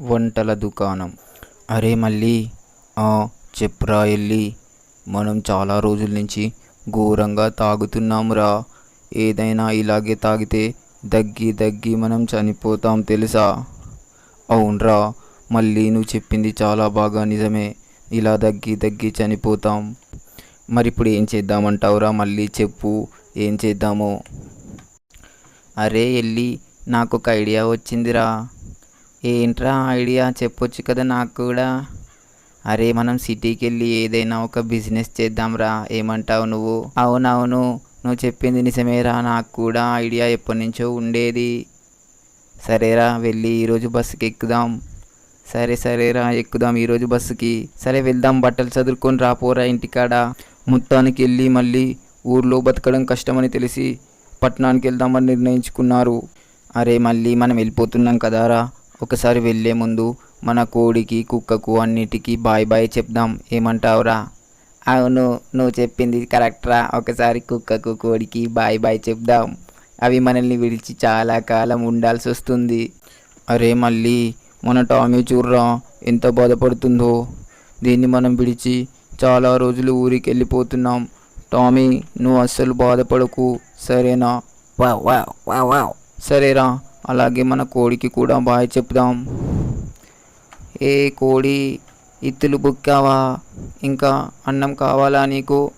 వంటల దుకాణం. అరే మళ్ళీ ఆ, చెప్పురా ఎల్లి మనం చాలా రోజుల నుంచి ఘోరంగా తాగుతున్నాంరా ఏదైనా ఇలాగే తాగితే దగ్గి దగ్గి మనం చనిపోతాం తెలుసా? అవునరా మళ్ళీ నువ్వు చెప్పింది చాలా బాగా నిజమే. ఇలా దగ్గి దగ్గి చనిపోతాం. మరి ఇప్పుడు ఏం చేద్దామంటావురా మళ్ళీ చెప్పు ఏం చేద్దామో? అరే ఎల్లి నాకు ఒక ఐడియా వచ్చిందిరా. ఏంట్రా ఐడియా? చెప్పొచ్చు కదా నాకు కూడా. అరే మనం సిటీకి వెళ్ళి ఏదైనా ఒక బిజినెస్ చేద్దాంరా. ఏమంటావు నువ్వు? అవునవును నువ్వు చెప్పింది నిజమేరా. నాకు కూడా ఐడియా ఎప్పటి నుంచో ఉండేది. సరేరా వెళ్ళి ఈరోజు బస్సుకి ఎక్కుదాం. సరే సరేరా ఎక్కుదాం ఈరోజు బస్సుకి. సరే వెళ్దాం. బట్టలు చదువుకొని రాపోరా ఇంటికాడ. మొత్తానికి వెళ్ళి మళ్ళీ ఊర్లో బతకడం కష్టమని తెలిసి పట్టణానికి వెళ్దామని నిర్ణయించుకున్నారు. అరే మళ్ళీ మనం వెళ్ళిపోతున్నాం కదారా. ఒకసారి వెళ్ళే ముందు మన కోడికి కుక్కకు అన్నిటికీ బాయ్ బాయ్ చెప్దాం. ఏమంటావురా? అవును నువ్వు చెప్పింది కరెక్ట్రా. ఒకసారి కుక్కకు కోడికి బాయ్ బాయ్ చెప్దాం. అవి మనల్ని విడిచి చాలా కాలం ఉండాల్సి వస్తుంది. అరే మళ్ళీ మన టామీ చూర్రా ఎంత బాధపడుతుందో. దీన్ని మనం విడిచి చాలా రోజులు ఊరికి వెళ్ళిపోతున్నాం టామీ నువ్వు అస్సలు బాధపడకు. సరేనా? Wow wow wow wow. సరేరా. అలాగే మన కోడికి కూడా బాయ్ చెప్దాం. ఏ కోడి ఇత్తులు బుక్కావా? ఇంకా అన్నం కావాలా నీకు?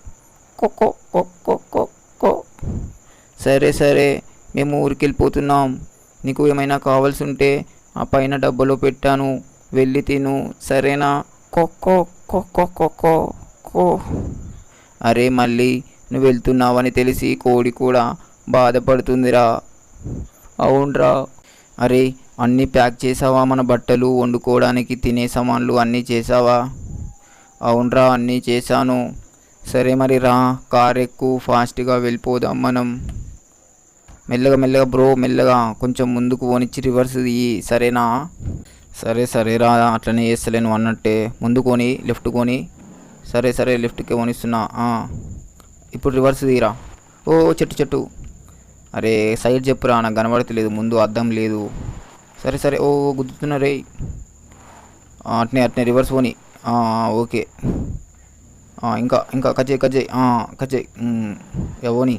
కొక్కో కొక్కో కొక్కో సరే సరే మేము ఊరికి వెళ్ళిపోతున్నాం నీకు ఏమైనా కావాల్సి ఉంటే ఆ పైన డబ్బులో పెట్టాను. వెళ్ళి తిను సరేనా? కొక్కో కొక్కో కొక్కో కో. అరే మళ్ళీ నువ్వు వెళ్తున్నావని తెలిసి కోడి కూడా బాధపడుతుందిరా. అవునరా. అరే అన్నీ ప్యాక్ చేసావా మన బట్టలు? వండుకోవడానికి తినే సామాన్లు అన్నీ చేసావా అవునరా అన్నీ చేశాను. సరే మరి రా కార్ ఎక్కువ ఫాస్ట్గా వెళ్ళిపోదాం మనం. మెల్లగా మెల్లగా బ్రో మెల్లగా కొంచెం ముందుకు పోనిచ్చి రివర్స్ తీయి సరేనా? సరే సరే రా అట్లనే చేస్తలేను అన్నట్టే. ముందు కొని లెఫ్ట్ కొని. సరే సరే లెఫ్ట్కి కొనిస్తున్నా ఇప్పుడు రివర్స్ తీరా ఓ చెట్టు చెట్టు. అరే సైడ్ చెప్పురా నాకు కనబడతలేదు ముందు అద్దం లేదు. సరే సరే ఓ గుద్దుతున్నా రే అట్నే అట్నే రివర్స్ పోని. ఓకే. ఇంకా ఇంకా కజయ్ కజయ్ కజయ్ ఎవోని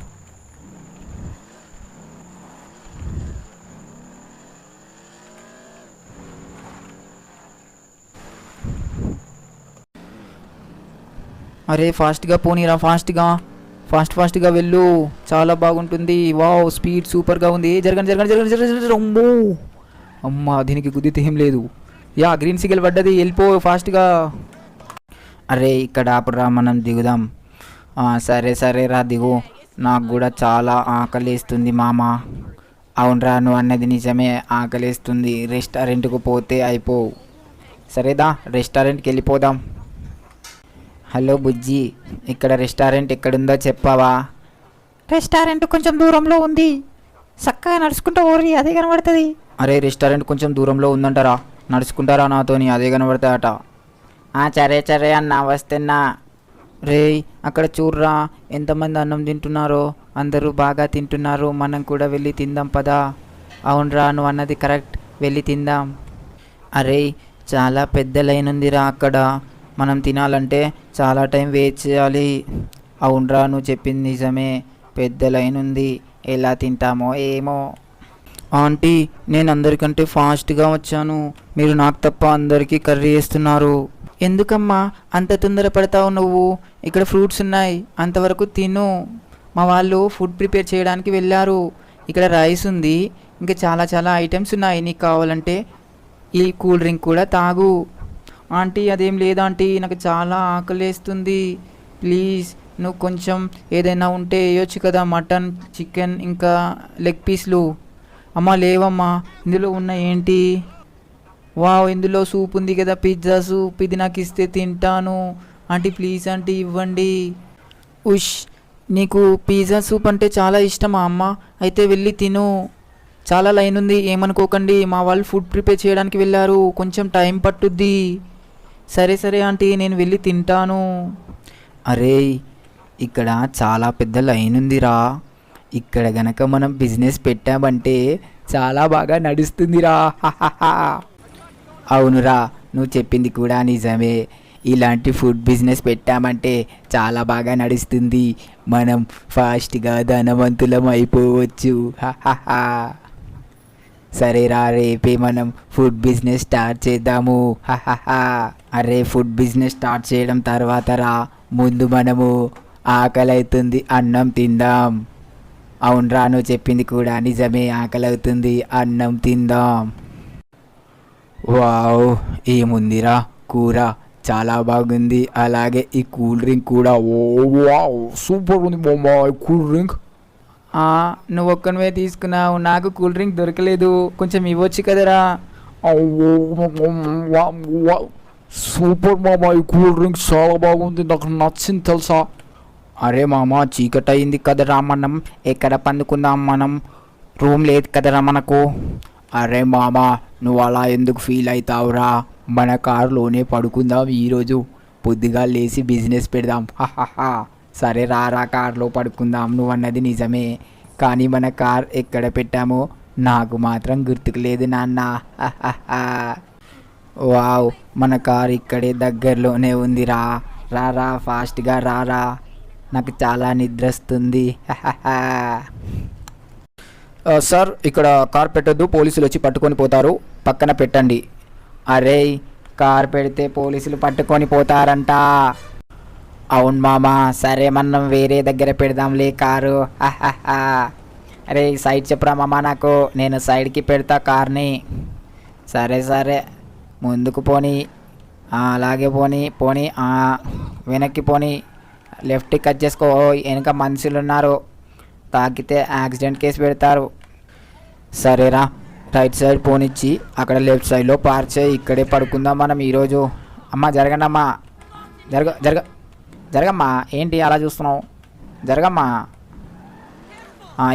అరే ఫాస్ట్గా పోనీరా ఫాస్ట్గా. ఫాస్ట్ ఫాస్ట్గా వెళ్ళు. చాలా బాగుంటుంది. వావ్ స్పీడ్ సూపర్గా ఉంది. జరగండి జరగండి జరగండి జరగండి అమ్మో! అమ్మా దీనికి గుద్దితే ఏం లేదు. యా గ్రీన్ సిగ్నల్ పడ్డది. వెళ్ళిపో ఫాస్ట్గా. అరే ఇక్కడ ఆపురా మనం దిగుదాం. సరే సరే రా దిగు. నాకు కూడా చాలా ఆకలిస్తుంది మామ. అవునరా నువ్వు అన్నది నిజమే. ఆకలిస్తుంది. రెస్టారెంట్కు పోతే అయిపోవు. సరేదా రెస్టారెంట్కి వెళ్ళిపోదాం. హలో బుజ్జి ఇక్కడ రెస్టారెంట్ ఎక్కడుందో చెప్పావా? రెస్టారెంట్ కొంచెం దూరంలో ఉంది. చక్కగా నడుచుకుంటూ ఓరి అదే కనబడుతుంది. అరే రెస్టారెంట్ కొంచెం దూరంలో ఉందంటారా? నడుచుకుంటారా నాతోని అదే కనబడతాయట? ఆ సరే సరే అన్న వస్తున్నా. రేయ్ అక్కడ చూర్రా ఎంతమంది అన్నం తింటున్నారో? అందరూ బాగా తింటున్నారు మనం కూడా వెళ్ళి తిందాం పదా. అవునరా నువ్వు అన్నది కరెక్ట్ వెళ్ళి తిందాం. అరే చాలా పెద్ద లైన్ ఉందిరా అక్కడ. మనం తినాలంటే చాలా టైం వెయిట్ చేయాలి. అవునరా నువ్వు చెప్పింది నిజమే. పెద్ద లైన్ ఉంది. ఎలా తింటామో ఏమో. ఆంటీ నేను అందరికంటే ఫాస్ట్గా వచ్చాను. మీరు నాకు తప్ప అందరికీ కర్రీ వేస్తున్నారు ఎందుకమ్మా అంత తొందర పడతావు నువ్వు? ఇక్కడ ఫ్రూట్స్ ఉన్నాయి. అంతవరకు తిను. మా వాళ్ళు ఫుడ్ ప్రిపేర్ చేయడానికి వెళ్ళారు. ఇక్కడ రైస్ ఉంది. ఇంకా చాలా చాలా ఐటమ్స్ ఉన్నాయి. నీకు కావాలంటే ఈ కూల్ డ్రింక్ కూడా తాగు. ఆంటీ అదేం లేదు ఆంటీ నాకు చాలా ఆకలేస్తుంది. ప్లీజ్ నువ్వు కొంచెం ఏదైనా ఉంటే వేయొచ్చు కదా మటన్ చికెన్ ఇంకా లెగ్ పీస్లు. అమ్మా లేవమ్మా ఇందులో ఉన్న ఏంటి? వావ్ ఇందులో సూప్ ఉంది కదా పిజ్జా సూప్ ఇది నాకు ఇస్తే తింటాను. ఆంటీ ప్లీజ్ ఆంటీ ఇవ్వండి. ఉష్ నీకు పిజ్జా సూప్ అంటే చాలా ఇష్టమా అమ్మ? అయితే వెళ్ళి తిను. చాలా లైన్ ఉంది ఏమనుకోకండి మా వాళ్ళు ఫుడ్ ప్రిపేర్ చేయడానికి వెళ్ళారు. కొంచెం టైం పట్టుద్ది. సరే సరే ఆంటీ నేను వెళ్ళి తింటాను. అరే ఇక్కడ చాలా పెద్ద లైన్ ఉందిరా. ఇక్కడ గనక మనం బిజినెస్ పెట్టామంటే చాలా బాగా నడుస్తుందిరా. అవునురా నువ్వు చెప్పింది కూడా నిజమే. ఇలాంటి ఫుడ్ బిజినెస్ పెట్టామంటే చాలా బాగా నడుస్తుంది. మనం ఫాస్ట్గా ధనవంతులం అయిపోవచ్చు. సరే సరేరా రేపే మనం ఫుడ్ బిజినెస్ స్టార్ట్ చేద్దాము. అరే ఫుడ్ బిజినెస్ స్టార్ట్ చేయడం తర్వాత రా. ముందు మనము ఆకలి అవుతుంది అన్నం తిందాం. అవునరా నువ్వు చెప్పింది కూడా నిజమే. ఆకలి అవుతుంది అన్నం తిందాం. వావ్ ఏముందిరా? కూర చాలా బాగుంది. అలాగే ఈ కూల్ డ్రింక్ కూడా. ఓ వావ్ సూపర్ ఉంది బొమ్మ. కూల్ డ్రింక్ నువ్వు ఒక్కనివే తీసుకున్నావు. నాకు కూల్ డ్రింక్ దొరకలేదు. కొంచెం ఇవ్వచ్చు కదరా. సూపర్ మామ ఈ కూల్ డ్రింక్ చాలా బాగుంది. నాకు నచ్చింది తెలుసా? అరే మామ చీకటి అయింది కదరా మనం. ఎక్కడ పండుకుందాం మనం? రూమ్ లేదు కదరా మనకు. అరే మామ నువ్వు అలా ఎందుకు ఫీల్ అవుతావురా మన కారులోనే పడుకుందాం ఈరోజు. పొద్దుగా లేచి బిజినెస్ పెడదాం. హాహాహా. సరే రారా కార్లో పడుకుందాం. నువ్వు అన్నది నిజమే. కానీ మన కార్ ఎక్కడ పెట్టామో నాకు మాత్రం గుర్తుకు లేదు నాన్న. వావ్ మన కార్ ఇక్కడే దగ్గరలోనే ఉందిరా. రారా ఫాస్ట్గా రారా నాకు చాలా నిద్ర వస్తుంది. సార్ ఇక్కడ కార్ పెట్టొద్దు. పోలీసులు వచ్చి పట్టుకొని పోతారు. పక్కన పెట్టండి. అరే కార్ పెడితే పోలీసులు పట్టుకొని పోతారంట. అవును మామా సరే మనం వేరే దగ్గర పెడదాంలే కారు. అరే సైడ్ చెప్పురా మామా నాకు నేను సైడ్కి పెడతా కార్ని. సరే సరే. ముందుకు పోని. అలాగే పోని పోని. వెనక్కి పోని. లెఫ్ట్కి కట్ చేసుకో. ఓ, వెనక మనుషులు ఉన్నారు తాకితే యాక్సిడెంట్ కేసు పెడతారు. సరేరా రైట్ సైడ్ పోనిచ్చి అక్కడ లెఫ్ట్ సైడ్లో పార్క్ చేయి. ఇక్కడే పడుకుందాం మనం ఈరోజు. అమ్మ జరగండి అమ్మా జరగ జరగ. జరగమ్మా ఏంటి అలా చూస్తున్నావు? జరగమ్మా.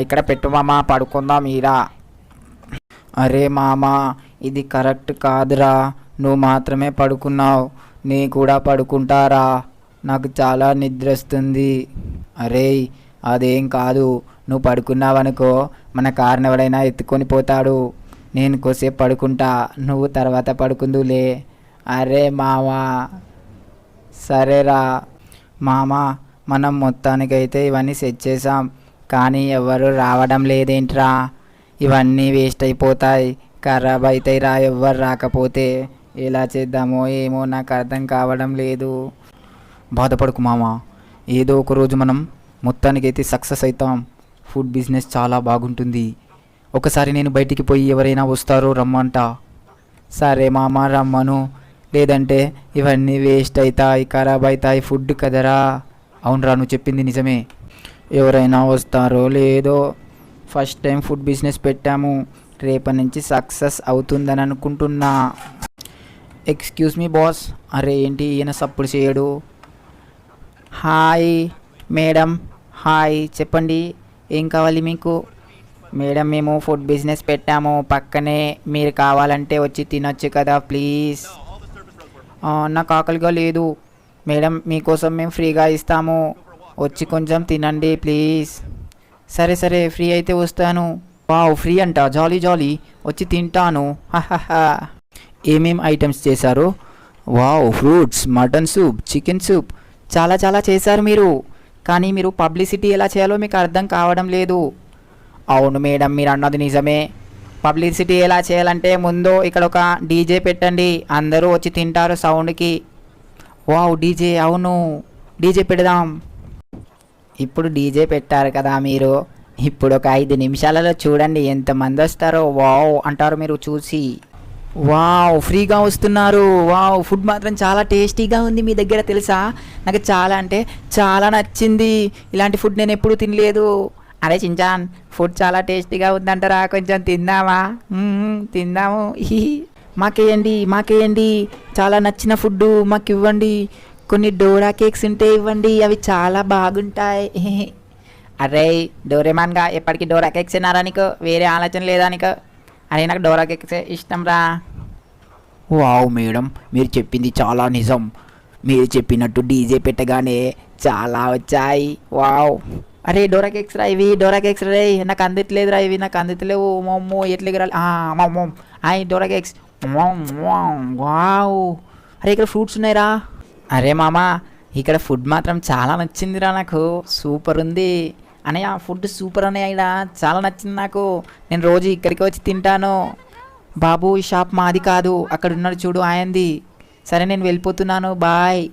ఇక్కడ పెట్టు మామ పడుకుందాం మీరా అరే మామా ఇది కరెక్ట్ కాదురా నువ్వు మాత్రమే పడుకున్నావు నీ కూడా పడుకుంటారా? నాకు చాలా నిద్ర వస్తుంది అరే అదేం కాదు నువ్వు పడుకున్నావనుకో మన కార్ని ఎవడైనా ఎత్తుకొని పోతాడు. నేను కొసేపు పడుకుంటా నువ్వు తర్వాత పడుకుందులే. అరే మావా సరేరా. మామా మనం మొత్తానికైతే ఇవన్నీ సెట్ చేసాం కానీ ఎవరు రావడం లేదేంట్రా? ఇవన్నీ వేస్ట్ అయిపోతాయి. ఖరాబ్ అవుతాయి రా ఎవ్వరు రాకపోతే. ఎలా చేద్దామో ఏమో నాకు అర్థం కావడం లేదు. బాధపడకు మామ. ఏదో ఒక రోజు మనం మొత్తానికైతే సక్సెస్ అవుతాం ఫుడ్ బిజినెస్ చాలా బాగుంటుంది. ఒకసారి నేను బయటికి పోయి ఎవరైనా వస్తారో రమ్మంట. సరే మామ రమ్మను. లేదంటే ఇవన్నీ వేస్ట్ అవుతాయి ఖరాబ్ అవుతాయి ఫుడ్ కదరా? అవునరా నువ్వు చెప్పింది నిజమే. ఎవరైనా వస్తారో లేదో ఫస్ట్ టైం ఫుడ్ బిజినెస్ పెట్టాము. రేపటి నుంచి సక్సెస్ అవుతుందని అనుకుంటున్నా. Excuse me boss. అరే ఏంటి ఈయన సప్పుడు చేయడు? Hi madam. హాయ్ చెప్పండి. ఏం కావాలి మీకు? మేడం మేము ఫుడ్ బిజినెస్ పెట్టాము. పక్కనే మీరు కావాలంటే వచ్చి తినొచ్చు కదా ప్లీజ్. నాకు ఆకలిగా లేదు. మేడం మీకోసం మేము ఫ్రీగా ఇస్తాము. వచ్చి కొంచెం తినండి ప్లీజ్. సరే సరే ఫ్రీ అయితే వస్తాను. వావ్ ఫ్రీ అంట. జాలీ జాలీ. వచ్చి తింటాను. హహహా. ఏమేం ఐటమ్స్ చేశారు? Wow fruits mutton soup chicken soup. చాలా చాలా చేశారు మీరు. కానీ మీరు పబ్లిసిటీ ఎలా చేయాలో మీకు అర్థం కావడం లేదు. అవును మేడం మీరు అన్నది నిజమే. పబ్లిసిటీ ఎలా చేయాలంటే ముందు ఇక్కడ ఒక డీజే పెట్టండి. అందరూ వచ్చి తింటారు సౌండ్కి. వావ్ డీజే అవును. డీజే పెడదాం. ఇప్పుడు డీజే పెట్టారు కదా మీరు. ఇప్పుడు ఒక ఐదు నిమిషాలలో చూడండి ఎంతమంది వస్తారో. వావ్ అంటారు మీరు చూసి. వావ్ ఫ్రీగా వస్తున్నారు. వావ్ ఫుడ్ మాత్రం చాలా టేస్టీగా ఉంది మీ దగ్గర తెలుసా? నాకు చాలా అంటే చాలా నచ్చింది. ఇలాంటి ఫుడ్ నేను ఎప్పుడూ తినలేదు. అరే చించాన్ ఫుడ్ చాలా టేస్టీగా ఉందంటారా కొంచెం తిందామా? తిందాము. మాకేయండి మాకేయండి. చాలా నచ్చిన ఫుడ్ మాకు ఇవ్వండి కొన్ని డోరా కేక్స్ ఉంటే ఇవ్వండి అవి చాలా బాగుంటాయి. అరే డోరేమాన్గా ఎప్పటికీ డోరా కేక్స్ తినారా నీకు? వేరే ఆలోచన లేదా నీకు? అరే నాకు డోరా కేక్స్ ఇష్టం రా వావ్ మేడం. మీరు చెప్పింది చాలా నిజం. మీరు చెప్పినట్టు డీజే పెట్టగానే చాలా వచ్చాయి. వావ్. అరే డోరా కేక్స్ రా ఇవి డోరా కేక్స్ రే నాకు అందట్లేదురా ఇవి నాకు అందట్లేవు మమ్మో ఎట్లకి రా మమ్మో ఆయ్ డోరా కేక్స్. వావ్. అరే ఇక్కడ ఫ్రూట్స్ ఉన్నాయిరా. అరే మామ ఇక్కడ ఫుడ్ మాత్రం చాలా నచ్చిందిరా నాకు. సూపర్ ఉంది. అనయ్య ఫుడ్ సూపర్ అన్నయ్య ఇక్కడ చాలా నచ్చింది నాకు. నేను రోజు ఇక్కడికి వచ్చి తింటాను. బాబు ఈ షాప్ మాది కాదు. అక్కడ ఉన్నాడు చూడు ఆయంది సరే నేను వెళ్ళిపోతున్నాను. బాయ్.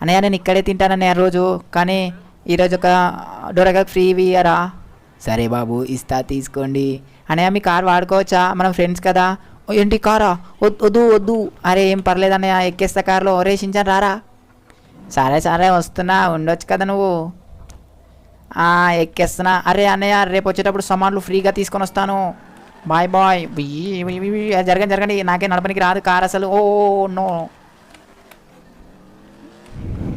అన్నయ్య నేను ఇక్కడే తింటానన్నయ్య రోజు. కానీ ఈరోజు ఒక డొరగా ఫ్రీ అరా సరే బాబు ఇస్తా తీసుకోండి. అన్నయ్య మీ కార్ వాడుకోవచ్చా? మనం ఫ్రెండ్స్ కదా. "ఓ, ఏంటి కారా? వద్దు వద్దు. అరే ఏం పర్లేదు అన్నయ్య ఎక్కేస్తా కార్లో ఒరే షించాన్ రారా. సరే సరే వస్తున్నా ఉండొచ్చు కదా నువ్వు. ఎక్కేస్తున్నా. అరే అన్నయ్య రేపు వచ్చేటప్పుడు సామాన్లు ఫ్రీగా తీసుకొని వస్తాను. Bye bye. జరగండి జరగండి. నాకే నడపనికి రాదు కార్ అసలు. Oh no.